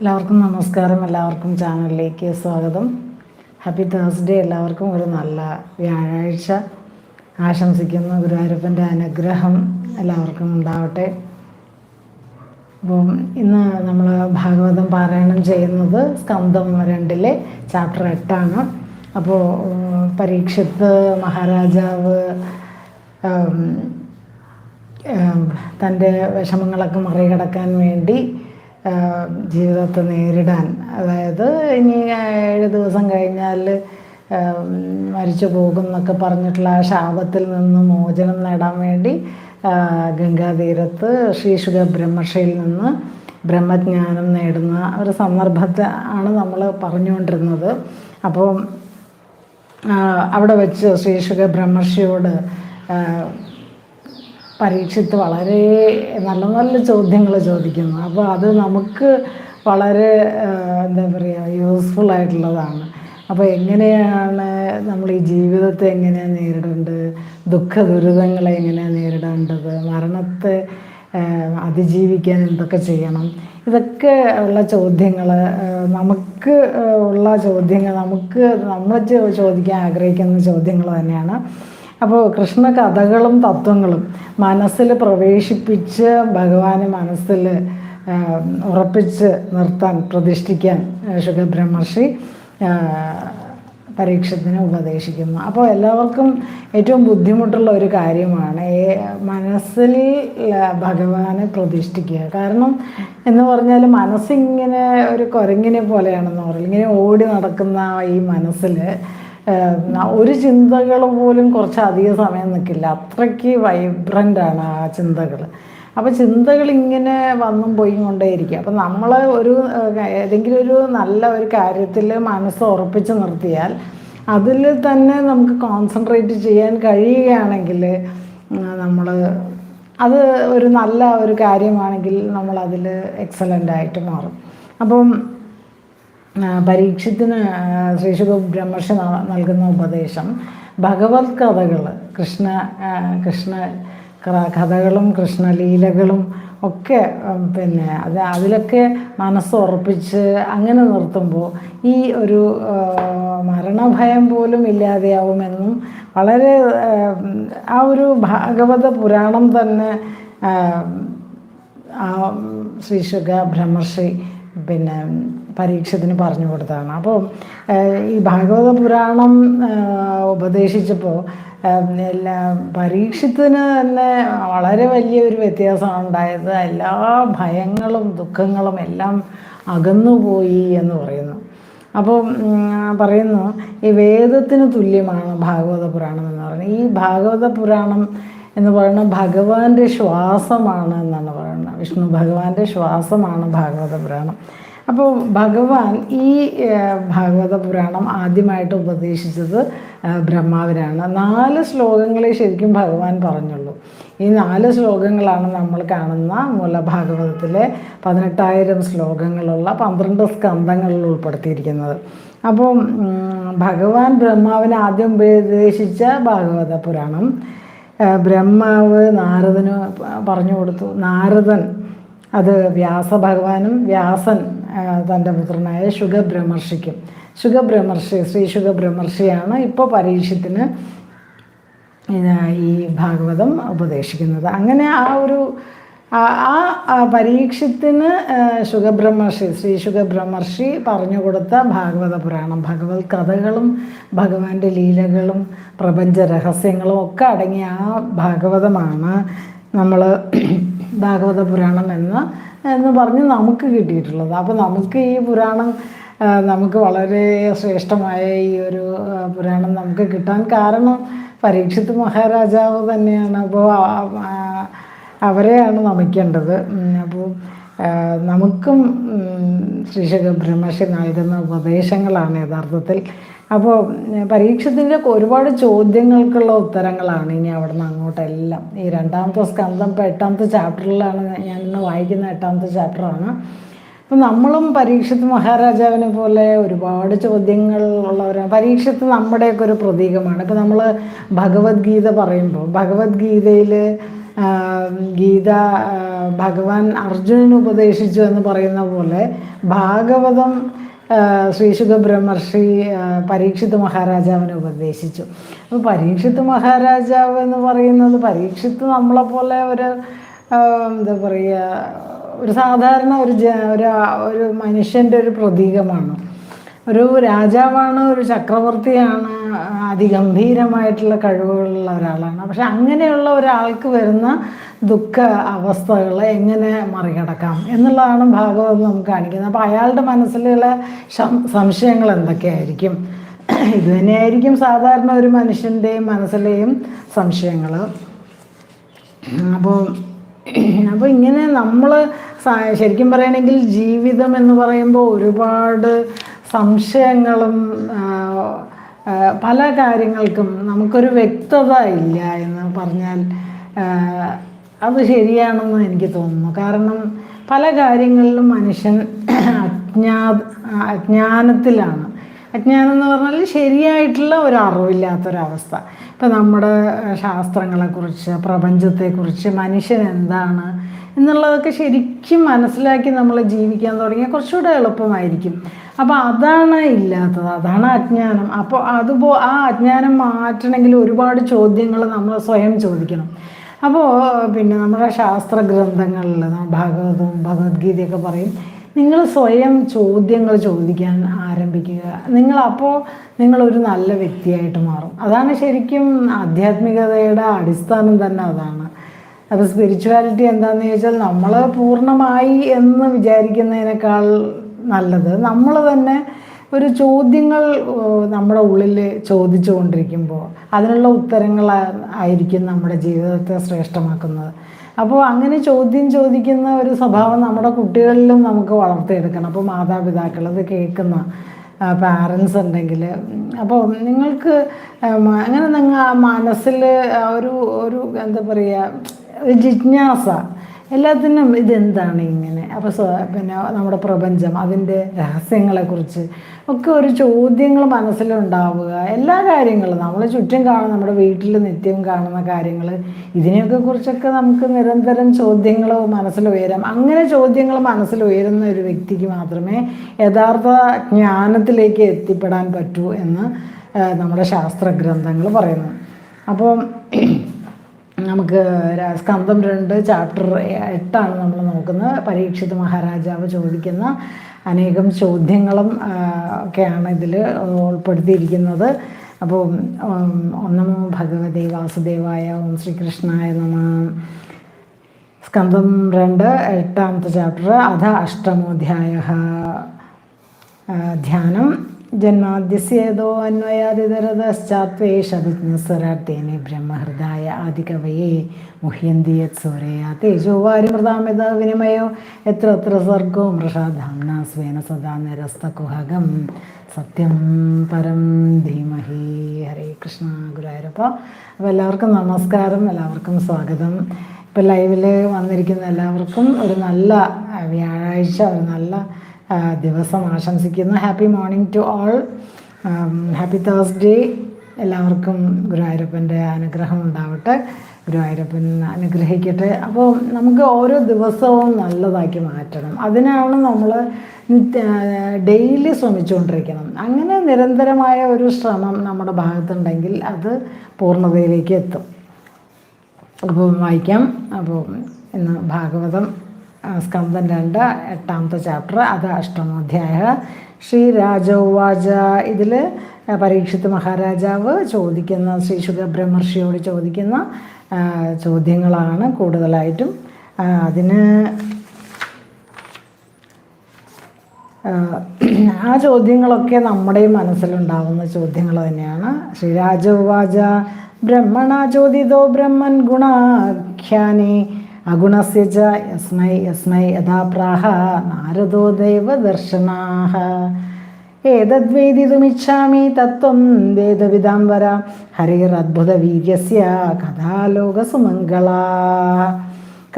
എല്ലാവർക്കും നമസ്കാരം. എല്ലാവർക്കും ചാനലിലേക്ക് സ്വാഗതം. ഹാപ്പി തേഴ്സ്ഡേ എല്ലാവർക്കും ഒരു നല്ല വ്യാഴാഴ്ച. ആശംസിക്കുന്നു ഗുരുവായൂരപ്പന്റെ അനുഗ്രഹം എല്ലാവർക്കും ഉണ്ടാവട്ടെ. അപ്പം ഇന്ന് നമ്മൾ ഭാഗവതം പാരായണം ചെയ്യുന്നത് സ്കന്ധം രണ്ടിലെ ചാപ്റ്റർ എട്ടാണ്. അപ്പോൾ പരീക്ഷത്ത് മഹാരാജാവ് തന്റെ വിഷമങ്ങളൊക്കെ മറികടക്കാൻ വേണ്ടി ജീവിതത്തെ നേരിടാൻ. അതായത് ഇനി ഏഴ് ദിവസം കഴിഞ്ഞാൽ മരിച്ചു പോകും എന്നൊക്കെ പറഞ്ഞിട്ടുള്ള ആ ശാപത്തിൽ നിന്ന് മോചനം നേടാൻ വേണ്ടി ഗംഗാതീരത്ത് ശ്രീ ശ്രീശുഖ ബ്രഹ്മഷയിൽ നിന്ന് ബ്രഹ്മജ്ഞാനം നേടുന്ന ഒരു സന്ദർഭത്തെ ആണ് നമ്മൾ പറഞ്ഞുകൊണ്ടിരുന്നത്. അപ്പോൾ അവിടെ വെച്ച് ശ്രീശുഖ ബ്രഹ്മർഷിയോട് ആ, പരീക്ഷിത്ത് വളരെ നല്ല നല്ല ചോദ്യങ്ങൾ ചോദിക്കുന്നു. അപ്പോൾ അത് നമുക്ക് വളരെ എന്താ പറയുക യൂസ്ഫുൾ ആയിട്ടുള്ളതാണ്. അപ്പോൾ എങ്ങനെയാണ് നമ്മൾ ഈ ജീവിതത്തെ എങ്ങനെയാണ് നേരിടേണ്ടത്? ദുഃഖ ദുരിതങ്ങളെ എങ്ങനെയാണ് നേരിടേണ്ടത്? മരണത്തെ അതിജീവിക്കാൻ എന്തൊക്കെ ചെയ്യണം? ഇതൊക്കെ ഉള്ള ചോദ്യങ്ങൾ നമുക്ക് ഉള്ള ചോദ്യങ്ങൾ നമുക്ക് നമ്മൾ ചോദിക്കാൻ ആഗ്രഹിക്കുന്ന ചോദ്യങ്ങൾ തന്നെയാണ് അപ്പോൾ കൃഷ്ണ കഥകളും തത്വങ്ങളും മനസ്സിൽ പ്രവേശിപ്പിച്ച് ഭഗവാനെ മനസ്സിൽ ഉറപ്പിച്ച് നിർത്താൻ പ്രതിഷ്ഠിക്കാൻ ശുഖബ്രഹ്മർഷി പരീക്ഷത്തിന് ഉപദേശിക്കുന്നു. അപ്പോൾ എല്ലാവർക്കും ഏറ്റവും ബുദ്ധിമുട്ടുള്ള ഒരു കാര്യമാണ് മനസ്സിൽ ഭഗവാനെ പ്രതിഷ്ഠിക്കുക. കാരണം എന്ന് പറഞ്ഞാൽ മനസ്സിങ്ങനെ ഒരു കുരങ്ങിനെ പോലെയാണെന്ന് പറയുന്നത് ഇങ്ങനെ ഓടി നടക്കുന്ന ഈ മനസ്സിൽ ഒരു ചിന്തകൾ പോലും കുറച്ച് അധിക സമയം നിൽക്കില്ല അത്രയ്ക്ക് വൈബ്രന്റ് ആണ് ആ ചിന്തകൾ അപ്പോൾ ചിന്തകൾ ഇങ്ങനെ വന്നും പോയും കൊണ്ടേയിരിക്കും. അപ്പം നമ്മൾ ഒരു ഏതെങ്കിലും ഒരു നല്ല ഒരു കാര്യത്തിൽ മനസ്സ് ഉറപ്പിച്ച് നിർത്തിയാൽ അതിൽ തന്നെ നമുക്ക് കോൺസെൻട്രേറ്റ് ചെയ്യാൻ കഴിയുകയാണെങ്കിൽ നമ്മൾ അത് ഒരു നല്ല ഒരു കാര്യമാണെങ്കിൽ നമ്മൾ നമ്മളതിൽ എക്സലന്റ് ആയിട്ട് മാറും. അപ്പം പരീക്ഷത്തിന് ശ്രീശുഖ ബ്രഹ്മർഷി നൽകുന്ന ഉപദേശം. ഭഗവത് കഥകൾ കൃഷ്ണ കൃഷ്ണ കഥകളും കൃഷ്ണലീലകളും ഒക്കെ പിന്നെ അത് അതിലൊക്കെ മനസ്സുറപ്പിച്ച് അങ്ങനെ നിർത്തുമ്പോൾ ഈ ഒരു മരണഭയം പോലും ഇല്ലാതെയാവുമെന്നും വളരെ ആ, ഒരു ഭാഗവത പുരാണം തന്നെ ആ ശ്രീശുഖ ബ്രഹ്മർഷി പിന്നെ പരീക്ഷത്തിന് പറഞ്ഞു കൊടുത്തതാണ്. അപ്പോൾ ഈ ഭാഗവത പുരാണം ഉപദേശിച്ചപ്പോൾ എല്ലാ പരീക്ഷത്തിന് തന്നെ വളരെ വലിയൊരു വ്യത്യാസമാണ് ഉണ്ടായത്. എല്ലാ ഭയങ്ങളും ദുഃഖങ്ങളും എല്ലാം അകന്നുപോയി എന്ന് പറയുന്നു. അപ്പോൾ പറയുന്നു ഈ വേദത്തിന് തുല്യമാണ് ഭാഗവത പുരാണം എന്ന് പറയുന്നത് ഈ ഭാഗവത പുരാണം എന്ന് പറയുന്നത് ഭഗവാന്റെ ശ്വാസമാണ് എന്നാണ് പറയുന്നത്. വിഷ്ണു ഭഗവാന്റെ ശ്വാസമാണ് ഭാഗവത പുരാണം. അപ്പോൾ ഭഗവാൻ ഈ ഭാഗവത പുരാണം ആദ്യമായിട്ട് ഉപദേശിച്ചത് ബ്രഹ്മാവിനാണ്. നാല് ശ്ലോകങ്ങളെ ശരിക്കും ഭഗവാൻ പറഞ്ഞുള്ളൂ. ഈ നാല് ശ്ലോകങ്ങളാണ് നമ്മൾ കാണുന്ന മൂലഭാഗവതത്തിലെ പതിനെട്ടായിരം ശ്ലോകങ്ങളുള്ള പന്ത്രണ്ട് സ്കന്ധങ്ങളിൽ ഉൾപ്പെടുത്തിയിരിക്കുന്നത്. അപ്പം ഉം, ഭഗവാൻ ബ്രഹ്മാവിനെ ആദ്യം ഉപദേശിച്ച ഭാഗവത പുരാണം ബ്രഹ്മാവ് നാരദന് പറഞ്ഞു കൊടുത്തു. നാരദൻ അത് വ്യാസഭഗവാനും വ്യാസൻ തന്റെ പുത്രനായ ശുഖബ്രഹ്മർഷിക്കും ശുഖബ്രഹ്മർഷി ശ്രീ ശുഖബ്രഹ്മർഷിയാണ് ഇപ്പോൾ പരീക്ഷത്തിന് ഈ ഭാഗവതം ഉപദേശിക്കുന്നത്. അങ്ങനെ ആ ഒരു ആ- പരീക്ഷത്തിന് ശുഖബ്രഹ്മർഷി ശ്രീ ശുഖബ്രഹ്മർഷി പറഞ്ഞു കൊടുത്ത ഭാഗവത പുരാണം ഭഗവത് കഥകളും ഭഗവാന്റെ ലീലകളും പ്രപഞ്ച രഹസ്യങ്ങളും ഒക്കെ അടങ്ങിയ ആ ഭാഗവതമാണ് നമ്മൾ ഭാഗവത പുരാണം എന്ന് എന്ന് പറഞ്ഞ് നമുക്ക് കിട്ടിയിട്ടുള്ളത്. അപ്പോൾ നമുക്ക് ഈ പുരാണം നമുക്ക് വളരെ ശ്രേഷ്ഠമായ ഈ ഒരു പുരാണം നമുക്ക് കിട്ടാൻ കാരണം പരീക്ഷിത് മഹാരാജാവ് തന്നെയാണ്. അപ്പോൾ അവരെയാണ് നമിക്കേണ്ടത്. അപ്പോൾ നമുക്കും ശ്രീശക ബ്രഹ്മർഷി നൽകുന്ന ഉപദേശങ്ങളാണ് യഥാർത്ഥത്തിൽ അപ്പോൾ പരീക്ഷത്തിന്റെ ഒരുപാട് ചോദ്യങ്ങൾക്കുള്ള ഉത്തരങ്ങളാണ് ഇനി അവിടെ നിന്ന് അങ്ങോട്ടെല്ലാം. ഈ രണ്ടാമത്തെ സ്കന്ധം ഇപ്പോൾ എട്ടാമത്തെ ചാപ്റ്ററിലാണ് ഞാൻ ഇന്ന് വായിക്കുന്ന എട്ടാമത്തെ ചാപ്റ്ററാണ്. അപ്പം നമ്മളും പരീക്ഷത്ത് മഹാരാജാവിനെ പോലെ ഒരുപാട് ചോദ്യങ്ങൾ ഉള്ളവരാണ് പരീക്ഷത്ത് നമ്മുടെയൊക്കെ ഒരു പ്രതീകമാണ്. ഇപ്പം നമ്മൾ ഭഗവത്ഗീത പറയുമ്പോൾ ഭഗവത്ഗീതയിൽ ഗീത ഭഗവാൻ അർജുനന് ഉപദേശിച്ചു എന്ന് പറയുന്ന പോലെ ഭാഗവതം ശ്രീശുഖ ബ്രഹ്മർഷി പരീക്ഷിത് മഹാരാജാവിനെ ഉപദേശിച്ചു. അപ്പോൾ പരീക്ഷിത് മഹാരാജാവ് എന്ന് പറയുന്നത് പരീക്ഷിത്ത് നമ്മളെപ്പോലെ ഒരു എന്താ പറയുക ഒരു സാധാരണ ഒരു ജ ഒരു മനുഷ്യന്റെ ഒരു പ്രതീകമാണ്. ഒരു രാജാവാണ് ഒരു ചക്രവർത്തിയാണ് അതിഗംഭീരമായിട്ടുള്ള കഴിവുകളുള്ള ഒരാളാണ്. പക്ഷെ അങ്ങനെയുള്ള ഒരാൾക്ക് വരുന്ന ദുഃഖ അവസ്ഥകൾ എങ്ങനെ മറികടക്കാം എന്നുള്ളതാണ് ഭാഗവതം നമുക്ക് കാണിക്കുന്നത്. അപ്പോൾ അയാളുടെ മനസ്സിലുള്ള സംശയങ്ങൾ എന്തൊക്കെയായിരിക്കും? ഇത് തന്നെയായിരിക്കും സാധാരണ ഒരു മനുഷ്യന്റെയും മനസ്സിലെയും സംശയങ്ങൾ. അപ്പോൾ അപ്പോൾ ഇങ്ങനെ നമ്മൾ ശരിക്കും പറയുകയാണെങ്കിൽ ജീവിതം എന്ന് പറയുമ്പോൾ ഒരുപാട് സംശയങ്ങളും പല കാര്യങ്ങൾക്കും നമുക്കൊരു വ്യക്തത ഇല്ല എന്ന് പറഞ്ഞാൽ അത് ശരിയാണെന്ന് എനിക്ക് തോന്നുന്നു. കാരണം പല കാര്യങ്ങളിലും മനുഷ്യൻ അജ്ഞാ അജ്ഞാനത്തിലാണ്. അജ്ഞാനം എന്ന് പറഞ്ഞാൽ ശരിയായിട്ടുള്ള ഒരു അറിവില്ലാത്തൊരവസ്ഥ ഇപ്പം നമ്മുടെ ശാസ്ത്രങ്ങളെക്കുറിച്ച് പ്രപഞ്ചത്തെക്കുറിച്ച് മനുഷ്യൻ എന്താണ് എന്നുള്ളതൊക്കെ ശരിക്കും മനസ്സിലാക്കി നമ്മൾ ജീവിക്കാൻ തുടങ്ങിയാൽ കുറച്ചുകൂടെ എളുപ്പമായിരിക്കും. അപ്പോൾ അതാണ് ഇല്ലാത്തത് അതാണ് അജ്ഞാനം. അപ്പോൾ അതുപോ ആ അജ്ഞാനം മാറ്റണമെങ്കിൽ ഒരുപാട് ചോദ്യങ്ങൾ നമ്മൾ സ്വയം ചോദിക്കണം. അപ്പോൾ പിന്നെ നമ്മുടെ ശാസ്ത്ര ഗ്രന്ഥങ്ങളിൽ ഭാഗവതവും ഭഗവത്ഗീതയൊക്കെ പറയും നിങ്ങൾ സ്വയം ചോദ്യങ്ങൾ ചോദിക്കാൻ ആരംഭിക്കുക. നിങ്ങൾ അപ്പോൾ നിങ്ങളൊരു നല്ല വ്യക്തിയായിട്ട് മാറും. അതാണ് ശരിക്കും ആധ്യാത്മികതയുടെ അടിസ്ഥാനം തന്നെ അതാണ്. അപ്പോൾ സ്പിരിച്വാലിറ്റി എന്താണെന്ന് ചോദിച്ചാൽ നമ്മൾ പൂർണമായി എന്ന് വിചാരിക്കുന്നതിനേക്കാൾ നല്ലത് നമ്മൾ തന്നെ ഒരു ചോദ്യങ്ങൾ നമ്മുടെ ഉള്ളിൽ ചോദിച്ചുകൊണ്ടിരിക്കുമ്പോൾ അതിനുള്ള ഉത്തരങ്ങൾ ആയിരിക്കും നമ്മുടെ ജീവിതത്തെ ശ്രേഷ്ഠമാക്കുന്നത്. അപ്പോൾ അങ്ങനെ ചോദ്യം ചോദിക്കുന്ന ഒരു സ്വഭാവം നമ്മുടെ കുട്ടികളിലും നമുക്ക് വളർത്തിയെടുക്കണം. അപ്പോൾ മാതാപിതാക്കൾ അത് കേൾക്കുന്ന പാരൻസ് ഉണ്ടെങ്കിൽ അപ്പോൾ നിങ്ങൾക്ക് അങ്ങനെ നിങ്ങൾ മനസ്സിൽ ഒരു ഒരു എന്താ പറയുക ഒരു ജിജ്ഞാസ എല്ലാത്തിനും ഇതെന്താണ് ഇങ്ങനെ? അപ്പോൾ പിന്നെ നമ്മുടെ പ്രപഞ്ചം അതിന്റെ രഹസ്യങ്ങളെക്കുറിച്ച് ഒക്കെ ഒരു ചോദ്യങ്ങൾ മനസ്സിലുണ്ടാവുക. എല്ലാ കാര്യങ്ങളും നമ്മൾ ചുറ്റും കാണുന്ന നമ്മുടെ വീട്ടിൽ നിത്യം കാണുന്ന കാര്യങ്ങൾ ഇതിനെയൊക്കെ കുറിച്ചൊക്കെ നമുക്ക് നിരന്തരം ചോദ്യങ്ങൾ മനസ്സിൽ ഉയരാം അങ്ങനെ ചോദ്യങ്ങൾ മനസ്സിൽ ഉയരുന്ന ഒരു വ്യക്തിക്ക് മാത്രമേ യഥാർത്ഥ ജ്ഞാനത്തിലേക്ക് എത്തിപ്പെടാൻ പറ്റൂ എന്ന് നമ്മുടെ ശാസ്ത്ര ഗ്രന്ഥങ്ങൾ പറയുന്നു. അപ്പോൾ നമുക്ക് സ്കന്ധം രണ്ട് ചാപ്റ്റർ എട്ടാണ് നമ്മൾ നോക്കുന്നത്. പരീക്ഷിത് മഹാരാജാവ് ചോദിക്കുന്ന അനേകം ചോദ്യങ്ങളും ഒക്കെയാണ് ഇതിൽ ഉൾപ്പെടുത്തിയിരിക്കുന്നത്. അപ്പോൾ ഒന്നമോ ഭഗവതി വാസുദേവായ ഓം ശ്രീകൃഷ്ണായ നമ. സ്കന്ധം രണ്ട് എട്ടാമത്തെ ചാപ്റ്റർ അധ അഷ്ടമോധ്യായ ധ്യാനം. ജന്മാദ്യസ്യേതോ അന്വയാതിതരതശ്ചാത്വേഷവിജ്ഞസ്വരാട്ടേനെ ബ്രഹ്മഹൃദായ ആദികവയെ മുഹ്യന്തി യത് സൂരയ തേജോ വാരിമൃതാമിത വിനിമയോ. എത്ര എത്ര സർഗോ മൃഷാധാംന സ്വേന സദാ നിരസ്തകുഹകം. സത്യം പരം ധീമഹി. ഹരേ കൃഷ്ണ ഗുരുവായൂരപ്പ. അപ്പോൾ എല്ലാവർക്കും നമസ്കാരം എല്ലാവർക്കും സ്വാഗതം. ഇപ്പോൾ ലൈവിൽ വന്നിരിക്കുന്ന എല്ലാവർക്കും ഒരു നല്ല വ്യാഴാഴ്ച ഒരു നല്ല ദിവസം ആശംസിക്കുന്നു. Happy morning to all happy Thursday എല്ലാവർക്കും ഗുരുവായൂരപ്പന്റെ അനുഗ്രഹം ഉണ്ടാവട്ടെ. ഗുരുവായൂരപ്പൻ അനുഗ്രഹിക്കട്ടെ. അപ്പോൾ നമുക്ക് ഓരോ ദിവസവും നല്ലതാക്കി മാറ്റണം. അതിനാണ് നമ്മൾ ഡെയിലി ശ്രമിച്ചുകൊണ്ടിരിക്കണം. അങ്ങനെ നിരന്തരമായ ഒരു ശ്രമം നമ്മുടെ ഭാഗത്തുണ്ടെങ്കിൽ അത് പൂർണതയിലേക്ക് എത്തും. അപ്പോൾ വായിക്കാം. അപ്പോൾ ഇന്ന് ഭാഗവതം സ്കന്ധം രണ്ട് എട്ടാമത്തെ ചാപ്റ്റർ അത് അഷ്ടമോധ്യായ. ശ്രീ രാജോവാച ഇതിൽ പരീക്ഷിത് മഹാരാജാവ് ചോദിക്കുന്ന ശ്രീ ശുഖബ്രഹ്മർഷിയോട് ചോദിക്കുന്ന ചോദ്യങ്ങളാണ് കൂടുതലായിട്ടും. അതിന് ആ ചോദ്യങ്ങളൊക്കെ നമ്മുടെ മനസ്സിലുണ്ടാവുന്ന ചോദ്യങ്ങൾ തന്നെയാണ്. ശ്രീരാജോവാച ബ്രഹ്മണ ചോദിതോ ബ്രഹ്മൻ ഗുണാഖ്യാനി അഗുണസ്യ ച യസ്മൈ യസ്മൈ യഥാപ്രാഹ നാരദോ ദൈവദർശനാഹ. ഏതദ്വേദിതുമിച്ഛാമി തത്വം വേദവിദാം വര. ഹരിരദ്ഭുതവീര്യസ്യ കഥാലോകസുമംഗളാ.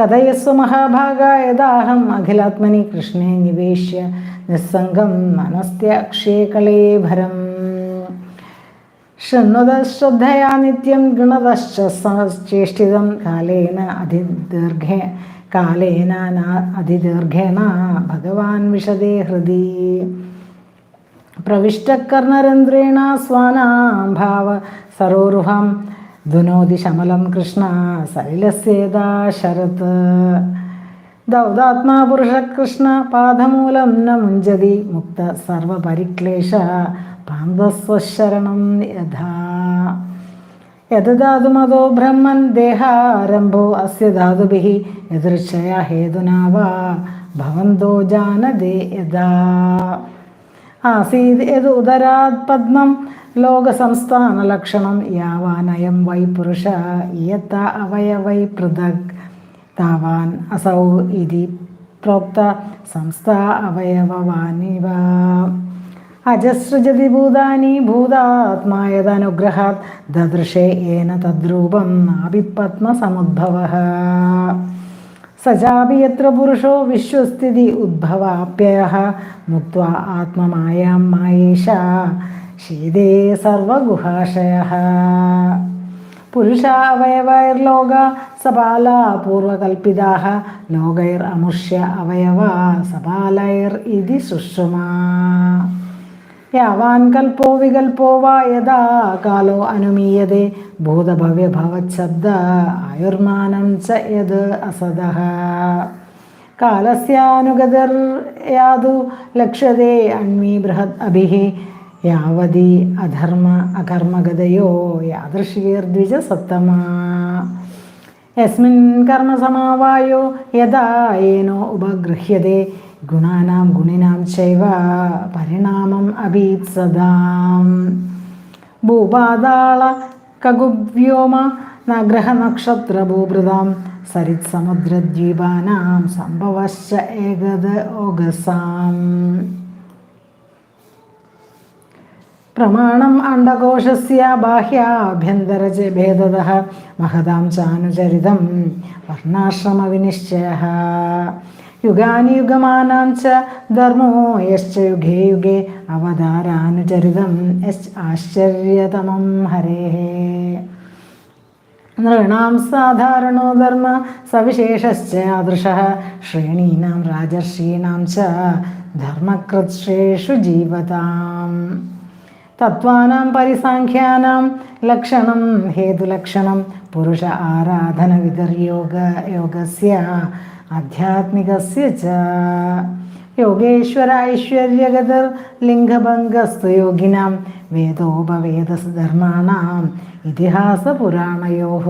കഥയസ്വ മഹാഭാഗ യഥാഹം അഖിലാത്മനി കൃഷ്ണേ നിവേശ്യ. നിസ്സംഗം മനസ്ത്യ അക്ഷയകളേഭരം शृण्वत श्रद्धया नित्यं गृणतश्च चेष्टितं कालेन अधिदीर्घे कालेन न अधिदीर्घेण भगवान् विशदे हृदि प्रविष्टकर्णरन्ध्रेण स्वानां भाव सरोरुहं धुनोति शमलं कृष्ण सलिलस्येदा शरत् ദൗദാത്മാപുരുഷകൃഷ്ണ പാദമൂലം ന മുഞ്ചതി മുക്ത സർവപരിക്ലേശ പാന്തസ്വശരണം യഥാ. യഥാതുമതോ ബ്രഹ്മൻ ദേഹാരംഭോ അസ്യ ധാതുഭിः യദൃശയ ഹേതുനാ വാ ഭവന്തോ ജാനതേ യഥാ. ആസീത് യത് ഉദരാത് പത്മം ലോകസംസ്ഥാനലക്ഷണം യാവാനയം വൈ പുരുഷ യത്ത അവയവൈ പൃഥക് താവാൻ അസൗ ഇതി പ്രോക്ത സംസ്ഥ അവയവവാനിവ. അജസൃജതി ഭൂതാനി ഭൂതാത്മായതനുഗ്രഹാത് ദദൃശേ ഏന തദ്രൂപം നാഭിപത്മസമുദ്ഭവ സജാപി യത്ര പുരുഷോ വിശ്വസ്ഥിതി ഉദ്ഭവാപ്യയ. മുക്ത ആത്മമായാം മായേഷ ശീതേ സർവഗുഹാശയ. പുരുഷാവയവൈർലോക സപാലാപൂർവകൽപ്പിതാഹ ലോകൈർ അമുഷ്യ അവയവ സപാലൈർ ഇതി സുഷുമാ. യാവാൻ കൽപ്പോ വികൽപ്പോ വാ യഥാ കാലോ അനുമീയതേ ഭൂതഭവ്യഭവശബ്ദ ആയുർമാനം ച യത് അസദ കാലസ്യാനുഗതിർ യാതു ലക്ഷ്യതേ അണ്മീ ബൃഹത് അഭിഹ യാവതി അധർമ്മ അകർമ്മഗതയോ യാദൃശീർദ്വിജ സത്തമാ യസ്മിൻ കർമ്മസമാവായോ? യഥായേനോ ഉപഗൃഹ്യതേ. ഗുണാനാം ഗുണിനാം ചൈവ പരിണാമം അഭീത് സദാം. ഭൂപാതാള കകുവ്യോമ നഗ്രഹനക്ഷത്ര ഭൂഭൃതാം. സരിത് സമുദ്രദ്വീപാനാം സംഭവശ്ച ഏകദ ഓഗസാം. പ്രമാണം അണ്ടകോശസ്യ ബാഹ്യാഭ്യന്തര ഭേദത മഹതാം ചാനുചരിതം വർണാശ്രമവിനിശ്ചയ. യുഗാനി യുഗമാനാം ച ധർമ്മോ യശ്ച യുഗേ യുഗേ അവതാരാനുചരിതം. യശ് ആശ്ചര്യതമം ഹരേ നൃണാം സാധാരണോ ധർമ്മ സവിശേഷശ്ച ആദൃശ. ശ്രേണീനാം രാജർഷീണാം ച ധർമ്മകൃത്ഷേഷു ജീവതാം. തത്വാനാം പരിസാഖ്യാനാം. ലക്ഷണം ഹേതുലക്ഷണം പുരുഷ ആരാധന ആരാധനവിതർയോഗ യോഗസ്യ ആധ്യാത്മികസ്യ ച. യോഗേശ്വര ഐശ്വര്യഗതർ ലിംഗഭംഗസ്തു യോഗിനാം. വേദോപവേദധർമാണാം ഇതിഹാസപുരാണയോ.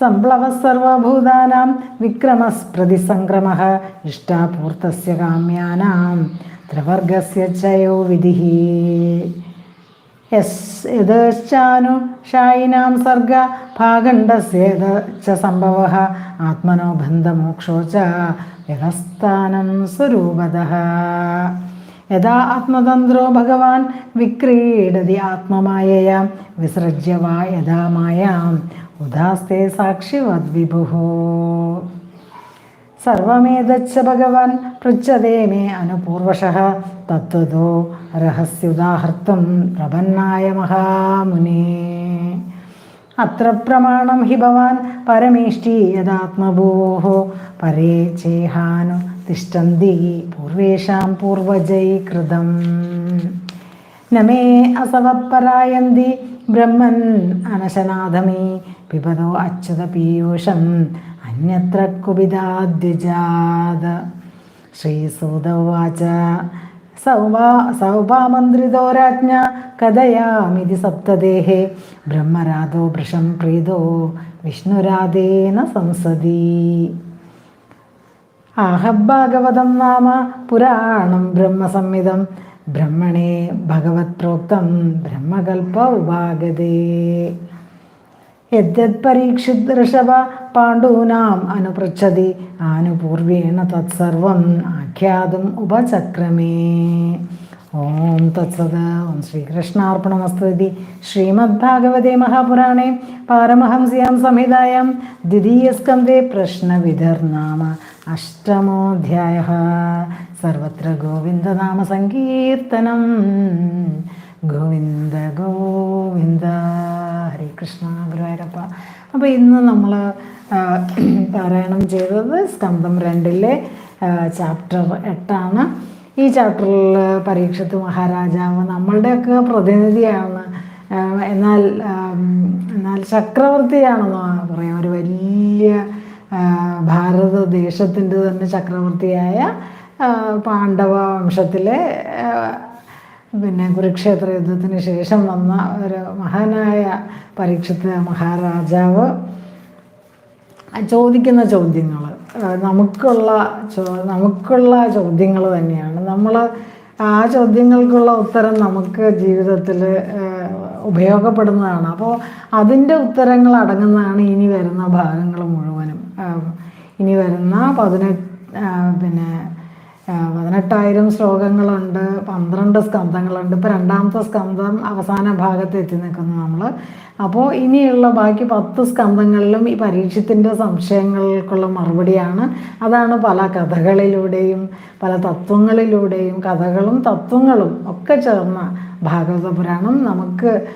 സംപ്ലവ സർവഭൂതാനാം. വിക്രമസ്പ്രതിസംക്രമः. ഇഷ്ടാപൂർത്തസ്യ കാമ്യാനാം. ത്രിവർഗസ്യ ചയോ വിധിः. യശ്ചാനുഷായിനാം സർഗ ഭാഗണ്ഡസ്യ സംഭവ സംഭവः. ആത്മനോ ബന്ധമോക്ഷോ ച വ്യവസ്ഥാനം സ്വരൂപതः. യഥാ ആത്മതന്ത്രോ ഭഗവാൻ വിക്രീഡതി ആത്മമായയാ. വിസൃജ്യ വാ യഥാ മായാം. ഉദാസ്തേ സാക്ഷിവദ്വിഭുः സർവമേതച്ച ഭഗവാൻ പൃച്ഛതേ മേ അനുപൂർവശ തത്വതോ രഹസ്യുദാഹർത്തും പ്രപന്നായ മഹാമുനേ. അത്ര പ്രമാണം ഹി ഭവാൻ പരമേഷ്ടി യഥാത്മഭൂഹോ പരേ ചേഹാനു തിഷ്ടന്തി പൂർവേഷാം പൂർവജൈ കൃതം നമേ അസവപ്പരായന്തി ബ്രഹ്മൻ അനശനാഥമേ പിബതോ അച്യുത പീയൂഷം അന്യത്ര കുപിതാദ്വിജാത ശ്രീസൂതവാച സൗഭാ സൗഭാമന്ത്രിതോ രാജ്ഞ കഥയാമിതി സപ്തദേഹേ ബ്രഹ്മരാധോ വൃഷം പ്രീതോ വിഷ്ണുരാധേന സംസതി ആഹഭാഗവതം നാമ പുരാണം ബ്രഹ്മസംഹിതം ബ്രഹ്മണേ ഭഗവത് പ്രോക്തം ബ്രഹ്മകൽപ ഉപാഗതേ യദ്യപരീക്ഷിത് ഋഷഭ പാണ്ഡൂനാം അനുപൃച്ഛതി ആനുപൂർവേണ തത്സർവം ആഖ്യാതും ഉപചക്രമേ. ഓം തത്സത്. ഓം ശ്രീകൃഷ്ണാർപ്പണമസ്തുതി. ശ്രീമദ്ഭാഗവതേ മഹാപുരാണേ പാരമഹംസ്യാം സംഹിതായാം ദ്വിതീയസ്കന്ധേ പ്രശ്നവിധർനാമ അഷ്ടമോധ്യായ. സർവത്ര ഗോവിന്ദനാമ സങ്കീർത്തനം. ഗോവിന്ദ ഗോവിന്ദ. കൃഷ്ണ ഗുരുവായൂരപ്പ. അപ്പോൾ ഇന്ന് നമ്മൾ പാരായണം ചെയ്തത് സ്കന്ധം രണ്ടിലെ ചാപ്റ്റർ എട്ടാണ്. ഈ ചാപ്റ്ററിൽ പരീക്ഷത്ത് മഹാരാജാവ് നമ്മളുടെയൊക്കെ പ്രതിനിധിയാണ്. എന്നാൽ എന്നാൽ ചക്രവർത്തിയാണെന്ന് പറയാം. ഒരു വലിയ ഭാരത ദേശത്തിന്റെ തന്നെ ചക്രവർത്തിയായ പാണ്ഡവ വംശത്തിലെ പിന്നെ കുരുക്ഷേത്ര യുദ്ധത്തിന് ശേഷം വന്ന ഒരു മഹാനായ പരീക്ഷത്ത് മഹാരാജാവ് ചോദിക്കുന്ന ചോദ്യങ്ങൾ നമുക്കുള്ള നമുക്കുള്ള ചോദ്യങ്ങൾ തന്നെയാണ്. നമ്മൾ ആ ചോദ്യങ്ങൾക്കുള്ള ഉത്തരം നമുക്ക് ജീവിതത്തിൽ ഉപയോഗപ്പെടുന്നതാണ്. അപ്പോൾ അതിന്റെ ഉത്തരങ്ങൾ അടങ്ങുന്നതാണ് ഇനി വരുന്ന ഭാഗങ്ങൾ മുഴുവനും. ഇനി വരുന്ന പതിനെട്ട് പിന്നെ പതിനെട്ടായിരം ശ്ലോകങ്ങളുണ്ട് പന്ത്രണ്ട് സ്കന്ധങ്ങളുണ്ട്. ഇപ്പോൾ രണ്ടാമത്തെ സ്കന്ധം അവസാന ഭാഗത്ത് എത്തി നിൽക്കുന്നു നമ്മൾ അപ്പോൾ ഇനിയുള്ള ബാക്കി പത്ത് സ്കന്ധങ്ങളിലും ഈ പരീക്ഷത്തിന്റെ സംശയങ്ങൾക്കുള്ള മറുപടിയാണ്. അതാണ് പല കഥകളിലൂടെയും പല തത്വങ്ങളിലൂടെയും കഥകളും തത്വങ്ങളും ഒക്കെ ചേർന്ന ഭാഗവത പുരാണം. നമുക്ക്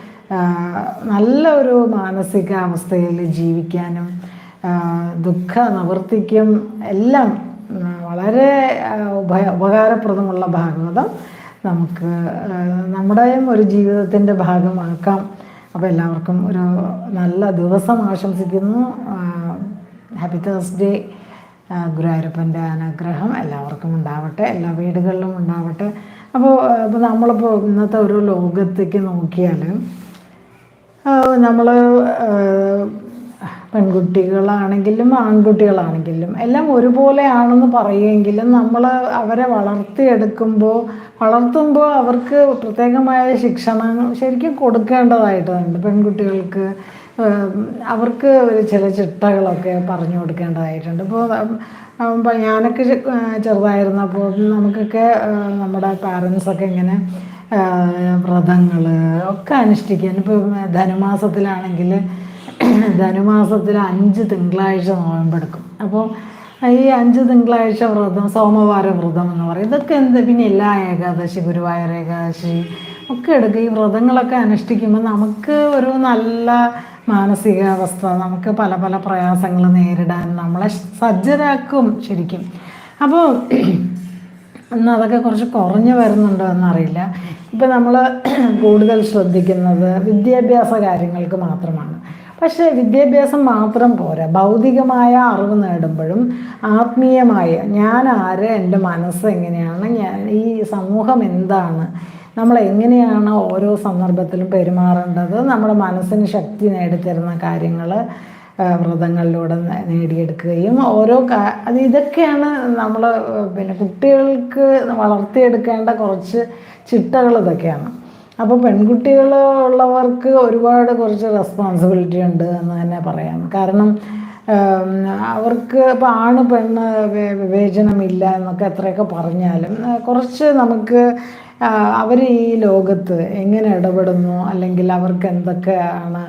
നല്ല ഒരു മാനസികാവസ്ഥയിൽ ജീവിക്കാനും ദുഃഖ നിവൃത്തിക്കും എല്ലാം വളരെ ഉപയ ഉപ ഉപകാരപ്രദമുള്ള ഭാഗവതം നമുക്ക് നമ്മുടെയും ഒരു ജീവിതത്തിന്റെ ഭാഗമാക്കാം. അപ്പോൾ എല്ലാവർക്കും ഒരു നല്ല ദിവസം ആശംസിക്കുന്നു. ഹാപ്പി തേഴ്സ്ഡേ ഗുരുവായൂരപ്പന്റെ അനുഗ്രഹം എല്ലാവർക്കും ഉണ്ടാവട്ടെ. എല്ലാ വീടുകളിലും ഉണ്ടാവട്ടെ. അപ്പോൾ ഇപ്പോൾ നമ്മളിപ്പോൾ ഇന്നത്തെ ഒരു ലോകത്തേക്ക് നോക്കിയാൽ നമ്മൾ പെൺകുട്ടികളാണെങ്കിലും ആൺകുട്ടികളാണെങ്കിലും എല്ലാം ഒരുപോലെയാണെന്ന് പറയുമെങ്കിലും നമ്മൾ അവരെ വളർത്തിയെടുക്കുമ്പോൾ വളർത്തുമ്പോൾ അവർക്ക് പ്രത്യേകമായ ശിക്ഷണം ശരിക്കും കൊടുക്കേണ്ടതായിട്ടുണ്ട് പെൺകുട്ടികൾക്ക്. അവർക്ക് ചില ചിട്ടകളൊക്കെ പറഞ്ഞു കൊടുക്കേണ്ടതായിട്ടുണ്ട്. ഇപ്പോൾ അപ്പോൾ ഞാനൊക്കെ ചെറുതായിരുന്നപ്പോൾ നമുക്കൊക്കെ നമ്മുടെ പാരൻസൊക്കെ ഇങ്ങനെ വ്രതങ്ങൾ ഒക്കെ അനുഷ്ഠിക്കാൻ ഇപ്പോൾ ധനുമാസത്തിലാണെങ്കിൽ ധനുമാസത്തിൽ അഞ്ച് തിങ്കളാഴ്ച നോയമ്പെടുക്കും അപ്പോൾ ഈ അഞ്ച് തിങ്കളാഴ്ച വ്രതം സോമവാര വ്രതം എന്ന് പറയും. ഇതൊക്കെ എന്ത്? പിന്നെ എല്ലാ ഏകാദശി ഗുരുവായൂർ ഏകാദശി ഒക്കെ എടുക്കുക ഈ വ്രതങ്ങളൊക്കെ അനുഷ്ഠിക്കുമ്പോൾ നമുക്ക് ഒരു നല്ല മാനസികാവസ്ഥ നമുക്ക് പല പല പ്രയാസങ്ങൾ നേരിടാൻ നമ്മളെ സജ്ജരാക്കും ശരിക്കും. അപ്പോൾ ഇന്ന് അതൊക്കെ കുറച്ച് കുറഞ്ഞു വരുന്നുണ്ടോ എന്നറിയില്ല. ഇപ്പം നമ്മൾ കൂടുതൽ ശ്രദ്ധിക്കുന്നത് വിദ്യാഭ്യാസ കാര്യങ്ങൾക്ക് മാത്രമാണ്. പക്ഷേ വിദ്യാഭ്യാസം മാത്രം പോരാ. ഭൗതികമായ അറിവ് നേടുമ്പോഴും ആത്മീയമായ ഞാൻ ആര് എന്റെ മനസ്സ് എങ്ങനെയാണ് ഞാൻ ഈ സമൂഹം എന്താണ് നമ്മൾ എങ്ങനെയാണ് ഓരോ സന്ദർഭത്തിലും പെരുമാറേണ്ടത് നമ്മുടെ മനസ്സിന് ശക്തി നേടിത്തരുന്ന കാര്യങ്ങൾ വ്രതങ്ങളിലൂടെ നേടിയെടുക്കുകയും ഓരോ അത് ഇതൊക്കെയാണ് നമ്മൾ പിന്നെ കുട്ടികൾക്ക് വളർത്തിയെടുക്കേണ്ട കുറച്ച് ചിട്ടകൾ ഇതൊക്കെയാണ്. അപ്പോൾ പെൺകുട്ടികൾ ഉള്ളവർക്ക് ഒരുപാട് കുറച്ച് റെസ്പോൺസിബിലിറ്റി ഉണ്ട് എന്ന് തന്നെ പറയാം. കാരണം അവർക്ക് ഇപ്പോൾ ആണ് പെണ്ണ് വിവേചനം വിവേചനമില്ല എന്നൊക്കെ എത്രയൊക്കെ പറഞ്ഞാലും കുറച്ച് നമുക്ക് അവർ ഈ ലോകത്ത് എങ്ങനെ ഇടപെടുന്നു അല്ലെങ്കിൽ അവർക്ക് എന്തൊക്കെയാണ്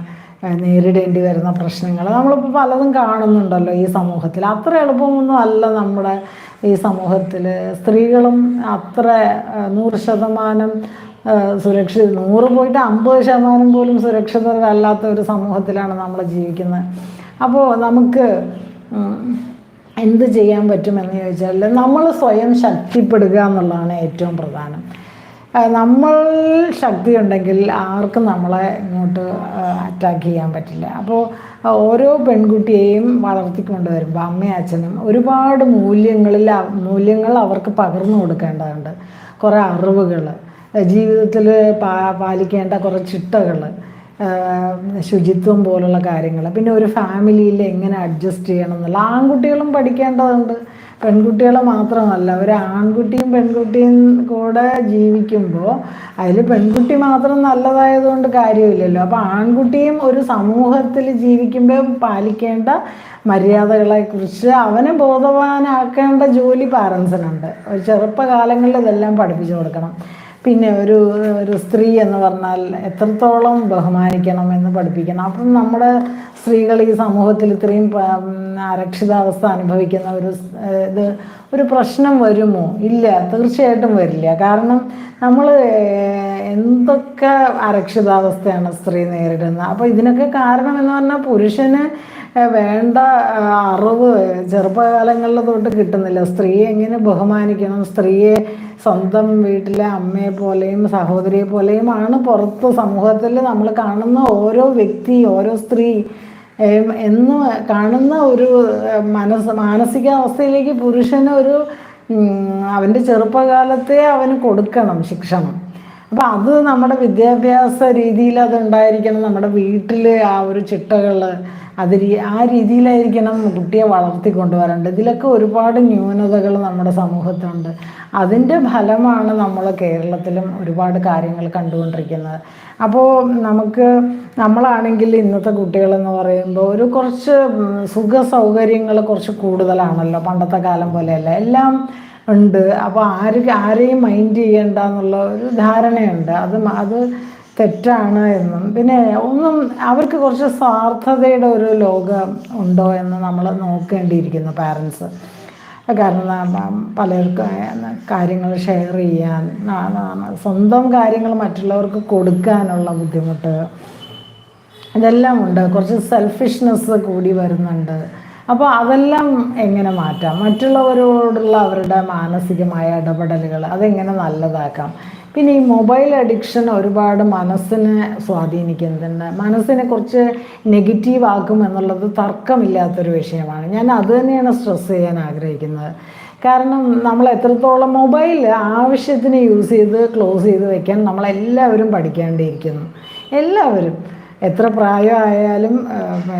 നേരിടേണ്ടി വരുന്ന പ്രശ്നങ്ങൾ നമ്മളിപ്പോൾ പലതും കാണുന്നുണ്ടല്ലോ ഈ സമൂഹത്തിൽ അത്ര എളുപ്പമൊന്നും അല്ല നമ്മുടെ ഈ സമൂഹത്തിൽ സ്ത്രീകളും അത്ര നൂറ് ശതമാനം സുരക്ഷിത നൂറ് പോയിട്ട് അമ്പത് ശതമാനം പോലും സുരക്ഷിതരല്ലാത്ത ഒരു സമൂഹത്തിലാണ് നമ്മൾ ജീവിക്കുന്നത്. അപ്പോൾ നമുക്ക് എന്ത് ചെയ്യാൻ പറ്റുമെന്ന് ചോദിച്ചാൽ നമ്മൾ സ്വയം ശക്തിപ്പെടുക എന്നുള്ളതാണ് ഏറ്റവും പ്രധാനം. നമ്മൾ ശക്തി ഉണ്ടെങ്കിൽ ആർക്കും നമ്മളെ ഇങ്ങോട്ട് അറ്റാക്ക് ചെയ്യാൻ പറ്റില്ല. അപ്പോൾ ഓരോ പെൺകുട്ടിയെയും വളർത്തിക്കൊണ്ട് വരുമ്പോൾ അമ്മയും അച്ഛനും ഒരുപാട് മൂല്യങ്ങളിൽ മൂല്യങ്ങൾ അവർക്ക് പകർന്നു കൊടുക്കേണ്ടതുണ്ട്. കുറേ അറിവുകൾ ജീവിതത്തിൽ പാ പാലിക്കേണ്ട കുറച്ച് ചിട്ടകൾ ശുചിത്വം പോലുള്ള കാര്യങ്ങൾ. പിന്നെ ഒരു ഫാമിലിയിൽ എങ്ങനെ അഡ്ജസ്റ്റ് ചെയ്യണം എന്നുള്ള. ആൺകുട്ടികളും പഠിക്കേണ്ടതുണ്ട്. പെൺകുട്ടികൾ മാത്രമല്ല ഒരു ആൺകുട്ടിയും പെൺകുട്ടിയും കൂടെ ജീവിക്കുമ്പോൾ അതിൽ പെൺകുട്ടി മാത്രം നല്ലതായതുകൊണ്ട് കാര്യമില്ലല്ലോ. അപ്പോൾ ആൺകുട്ടിയും ഒരു സമൂഹത്തിൽ ജീവിക്കുമ്പോൾ പാലിക്കേണ്ട മര്യാദകളെക്കുറിച്ച് അവനെ ബോധവാനാക്കേണ്ട ജോലി പാരൻസിനുണ്ട്. ചെറുപ്പകാലങ്ങളിൽ ഇതെല്ലാം പഠിപ്പിച്ചു കൊടുക്കണം. പിന്നെ ഒരു ഒരു സ്ത്രീ എന്ന് പറഞ്ഞാൽ എത്രത്തോളം ബഹുമാനിക്കണം എന്ന് പഠിപ്പിക്കണം. അപ്പം നമ്മുടെ സ്ത്രീകൾ ഈ സമൂഹത്തിൽ ഇത്രയും അരക്ഷിതാവസ്ഥ അനുഭവിക്കുന്ന ഒരു ഇത് ഒരു പ്രശ്നം വരുമോ? ഇല്ല തീർച്ചയായിട്ടും വരില്ല. കാരണം നമ്മൾ എന്തൊക്കെ അരക്ഷിതാവസ്ഥയാണ് സ്ത്രീ നേരിടുന്നത്? അപ്പോൾ ഇതിനൊക്കെ കാരണം എന്ന് പറഞ്ഞാൽ പുരുഷന് വേണ്ട അറിവ് ചെറുപ്പകാലങ്ങളിൽ തൊട്ട് കിട്ടുന്നില്ല. സ്ത്രീയെ എങ്ങനെ ബഹുമാനിക്കണം? സ്ത്രീയെ സ്വന്തം വീട്ടിലെ അമ്മയെ പോലെയും സഹോദരിയെ പോലെയുമാണ് പുറത്ത് സമൂഹത്തിൽ നമ്മൾ കാണുന്ന ഓരോ വ്യക്തി ഓരോ സ്ത്രീ എന്ന് കാണുന്ന ഒരു മനസ് മാനസികാവസ്ഥയിലേക്ക് പുരുഷന് ഒരു അവന്റെ ചെറുപ്പകാലത്തെ അവന് കൊടുക്കണം ശിക്ഷണം. അപ്പം അത് നമ്മുടെ വിദ്യാഭ്യാസ രീതിയിൽ അതുണ്ടായിരിക്കണം നമ്മുടെ വീട്ടിൽ ആ ഒരു ചിട്ടകൾ അത് ആ രീതിയിലായിരിക്കണം കുട്ടിയെ വളർത്തി കൊണ്ടുവരേണ്ടത് ഇതിലൊക്കെ ഒരുപാട് ന്യൂനതകൾ നമ്മുടെ സമൂഹത്തുണ്ട് അതിന്റെ ഫലമാണ് നമ്മൾ കേരളത്തിലും ഒരുപാട് കാര്യങ്ങൾ കണ്ടുകൊണ്ടിരിക്കുന്നത്. അപ്പോൾ നമുക്ക് നമ്മളാണെങ്കിൽ ഇന്നത്തെ കുട്ടികളെന്ന് പറയുമ്പോൾ ഒരു കുറച്ച് സുഖ സൗകര്യങ്ങൾ കുറച്ച് കൂടുതലാണല്ലോ പണ്ടത്തെ കാലം പോലെയല്ല. എല്ലാം ഉണ്ട്. അപ്പോൾ ആര് ആരെയും മൈൻഡ് ചെയ്യേണ്ട എന്നുള്ള ഒരു ധാരണയുണ്ട്. അത് അത് തെറ്റാണ് എന്നും. പിന്നെ ഒന്നും അവർക്ക് കുറച്ച് സ്വാർത്ഥതയുടെ ഒരു ലോകം ഉണ്ടോ എന്ന് നമ്മൾ നോക്കേണ്ടിയിരിക്കുന്നു പാരൻസ് കാരണം പലർക്കും കാര്യങ്ങൾ ഷെയർ ചെയ്യാൻ സ്വന്തം കാര്യങ്ങൾ മറ്റുള്ളവർക്ക് കൊടുക്കാനുള്ള ബുദ്ധിമുട്ട്. ഇതെല്ലാം ഉണ്ട്. കുറച്ച് സെൽഫിഷ്നെസ് കൂടി വരുന്നുണ്ട്. അപ്പോൾ അതെല്ലാം എങ്ങനെ മാറ്റാം? മറ്റുള്ളവരോടുള്ള അവരുടെ മാനസികമായ ഇടപെടലുകൾ അതെങ്ങനെ നല്ലതാക്കാം? പിന്നെ ഈ മൊബൈൽ അഡിക്ഷൻ ഒരുപാട് മനസ്സിനെ സ്വാധീനിക്കുന്നുണ്ട്. മനസ്സിനെ കുറച്ച് നെഗറ്റീവ് ആക്കും എന്നുള്ളത് തർക്കമില്ലാത്തൊരു വിഷയമാണ്. ഞാൻ അത് തന്നെയാണ് സ്ട്രെസ് ചെയ്യാൻ ആഗ്രഹിക്കുന്നത്. കാരണം നമ്മൾ എത്രത്തോളം മൊബൈൽ ആവശ്യത്തിന് യൂസ് ചെയ്ത് ക്ലോസ് ചെയ്ത് വെക്കാൻ നമ്മളെല്ലാവരും പഠിക്കേണ്ടിയിരിക്കുന്നു. എല്ലാവരും. എത്ര പ്രായമായാലും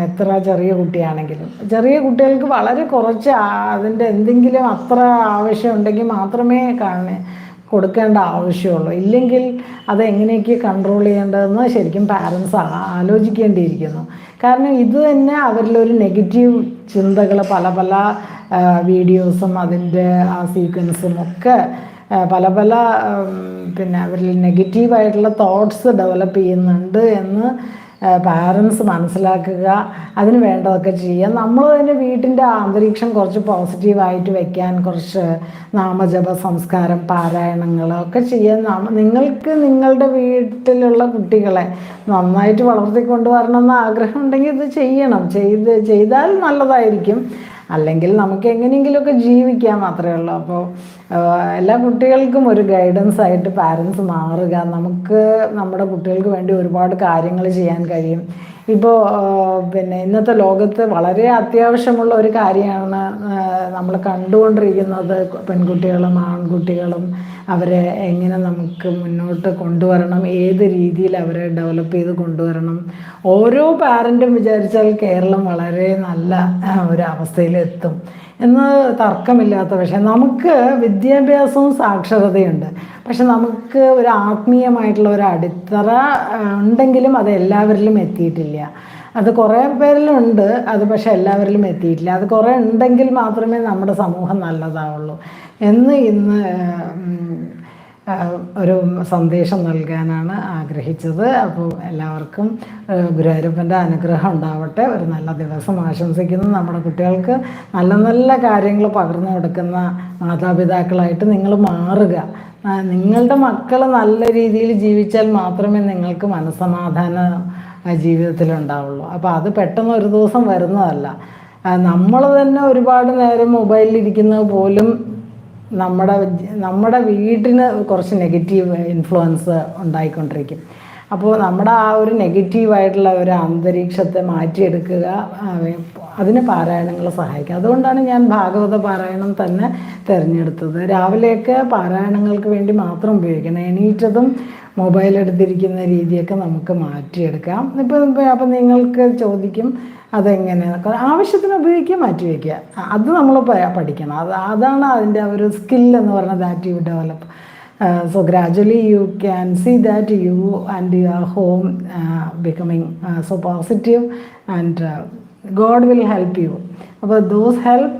എത്ര ചെറിയ കുട്ടിയാണെങ്കിലും. ചെറിയ കുട്ടികൾക്ക് വളരെ കുറച്ച് അതിന്റെ എന്തെങ്കിലും അത്ര ആവശ്യം ഉണ്ടെങ്കിൽ മാത്രമേ കാണേ കൊടുക്കേണ്ട ആവശ്യമുള്ളൂ. ഇല്ലെങ്കിൽ അത് എങ്ങനെയൊക്കെ കൺട്രോൾ ചെയ്യേണ്ടതെന്ന് ശരിക്കും പാരൻസ് ആലോചിക്കേണ്ടിയിരിക്കുന്നു. കാരണം ഇത് തന്നെ അവരിലൊരു നെഗറ്റീവ് ചിന്തകൾ പല പല വീഡിയോസും അതിന്റെ ആ സീക്വൻസും ഒക്കെ പല പല പിന്നെ അവരിൽ നെഗറ്റീവായിട്ടുള്ള തോട്ട്സ് ഡെവലപ്പ് ചെയ്യുന്നുണ്ട് എന്ന് പാരൻസ് മനസ്സിലാക്കുക അതിന് വേണ്ടതൊക്കെ ചെയ്യുക. നമ്മൾ തന്നെ വീട്ടിന്റെ അന്തരീക്ഷം കുറച്ച് പോസിറ്റീവായിട്ട് വെക്കാൻ കുറച്ച് നാമജപ സംസ്കാരം പാരായണങ്ങൾ ഒക്കെ ചെയ്യാൻ നിങ്ങൾക്ക് നിങ്ങളുടെ വീട്ടിലുള്ള കുട്ടികളെ നന്നായിട്ട് വളർത്തിക്കൊണ്ടുവരണമെന്ന് ആഗ്രഹം ഉണ്ടെങ്കിൽ ഇത് ചെയ്യണം. ചെയ്ത് ചെയ്താൽ നല്ലതായിരിക്കും. അല്ലെങ്കിൽ നമുക്ക് എങ്ങനെയെങ്കിലുമൊക്കെ ജീവിക്കാൻ മാത്രമേ ഉള്ളൂ. അപ്പോൾ എല്ലാ കുട്ടികൾക്കും ഒരു ഗൈഡൻസ് ആയിട്ട് പാരൻസ് മാറുക. നമുക്ക് നമ്മുടെ കുട്ടികൾക്ക് വേണ്ടി ഒരുപാട് കാര്യങ്ങൾ ചെയ്യാൻ കഴിയും. ഇപ്പോൾ പിന്നെ ഇന്നത്തെ ലോകത്ത് വളരെ അത്യാവശ്യമുള്ള ഒരു കാര്യമാണ് നമ്മൾ കണ്ടുകൊണ്ടിരിക്കുന്നത് പെൺകുട്ടികളും ആൺകുട്ടികളും അവരെ എങ്ങനെ നമുക്ക് മുന്നോട്ട് കൊണ്ടുവരണം ഏത് രീതിയിൽ അവരെ ഡെവലപ്പ് ചെയ്ത് കൊണ്ടുവരണം. ഓരോ പാരന്റും വിചാരിച്ചാൽ കേരളം വളരെ നല്ല ഒരു അവസ്ഥയിലെത്തും. എന്ന് തർക്കമില്ലാത്ത പക്ഷേ നമുക്ക് വിദ്യാഭ്യാസവും സാക്ഷരതയുണ്ട്. പക്ഷെ നമുക്ക് ഒരു ആത്മീയമായിട്ടുള്ള ഒരു അടിത്തറ ഉണ്ടെങ്കിലും അത് എല്ലാവരിലും എത്തിയിട്ടില്ല. അത് കുറേ പേരിലുണ്ട് അത് പക്ഷെ എല്ലാവരിലും എത്തിയിട്ടില്ല. അത് കുറേ ഉണ്ടെങ്കിൽ മാത്രമേ നമ്മുടെ സമൂഹം നല്ലതാവുള്ളൂ. എന്ന് ഇന്ന് ഒരു സന്ദേശം നൽകാനാണ് ആഗ്രഹിച്ചത്. അപ്പോൾ എല്ലാവർക്കും ഗുരുവായൂരപ്പന്റെ അനുഗ്രഹം ഉണ്ടാവട്ടെ. ഒരു നല്ല ദിവസം ആശംസിക്കുന്നു. നമ്മുടെ കുട്ടികൾക്ക് നല്ല നല്ല കാര്യങ്ങൾ പകർന്നു കൊടുക്കുന്ന മാതാപിതാക്കളായിട്ട് നിങ്ങൾ മാറുക. നിങ്ങളുടെ മക്കൾ നല്ല രീതിയിൽ ജീവിച്ചാൽ മാത്രമേ നിങ്ങൾക്ക് മനസ്സമാധാനം ജീവിതത്തിലുണ്ടാവുള്ളൂ അപ്പോൾ അത് പെട്ടെന്ന് ഒരു ദിവസം വരുന്നതല്ല. നമ്മൾ തന്നെ ഒരുപാട് നേരം മൊബൈലിൽ ഇരിക്കുന്നത് പോലും നമ്മുടെ നമ്മുടെ വീട്ടിന് കുറച്ച് നെഗറ്റീവ് ഇൻഫ്ലുവൻസ് ഉണ്ടായിക്കൊണ്ടിരിക്കും. അപ്പോൾ നമ്മുടെ ആ ഒരു നെഗറ്റീവായിട്ടുള്ള ഒരു അന്തരീക്ഷത്തെ മാറ്റിയെടുക്കുക അതിന് പാരായണങ്ങൾ സഹായിക്കും. അതുകൊണ്ടാണ് ഞാൻ ഭാഗവത പാരായണം തന്നെ തിരഞ്ഞെടുത്തത്. രാവിലെയൊക്കെ പാരായണങ്ങൾക്ക് വേണ്ടി മാത്രം ഉപയോഗിക്കണം എണീറ്റതും മൊബൈൽ എടുത്തിരിക്കുന്ന രീതിയൊക്കെ നമുക്ക് മാറ്റിയെടുക്കാം. ഇപ്പം അപ്പം നിങ്ങൾക്ക് ചോദിക്കും അതെങ്ങനെ? ആവശ്യത്തിന് ഉപയോഗിക്കുക മാറ്റി വയ്ക്കുക. അത് നമ്മൾ പഠിക്കണം. അത് അതാണ് അതിന്റെ ഒരു സ്കിൽ എന്ന് പറയുന്നത് you develop so gradually you can see that you and your home becoming so positive and God will help you അപ്പോൾ those help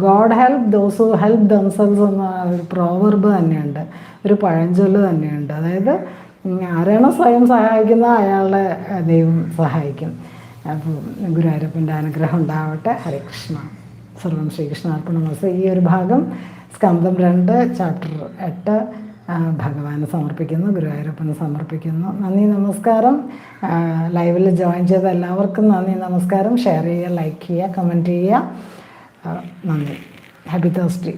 God help those who help themselves എന്ന ഒരു പ്രോവർബ് തന്നെയുണ്ട്. ഒരു പഴഞ്ചൊല്ല് തന്നെയുണ്ട്. അതായത് ആരാണോ സ്വയം സഹായിക്കുന്നത് അയാളെ ദൈവം സഹായിക്കും. ഗുരുവായൂരപ്പന്റെ അനുഗ്രഹം ഉണ്ടാവട്ടെ. ഹരേ കൃഷ്ണ. സർവം ശ്രീകൃഷ്ണ അർപ്പണമസ് ഈ ഒരു ഭാഗം സ്കന്ധം രണ്ട് ചാപ്റ്റർ എട്ട് ഭഗവാന് സമർപ്പിക്കുന്നു ഗുരുവായൂരപ്പന് സമർപ്പിക്കുന്നു. നന്ദി നമസ്കാരം. ലൈവിൽ ജോയിൻ ചെയ്ത എല്ലാവർക്കും നന്ദി നമസ്കാരം. ഷെയർ ചെയ്യുക ലൈക്ക് ചെയ്യുക കമന്റ് ചെയ്യുക. നന്ദി. Happy Thursday.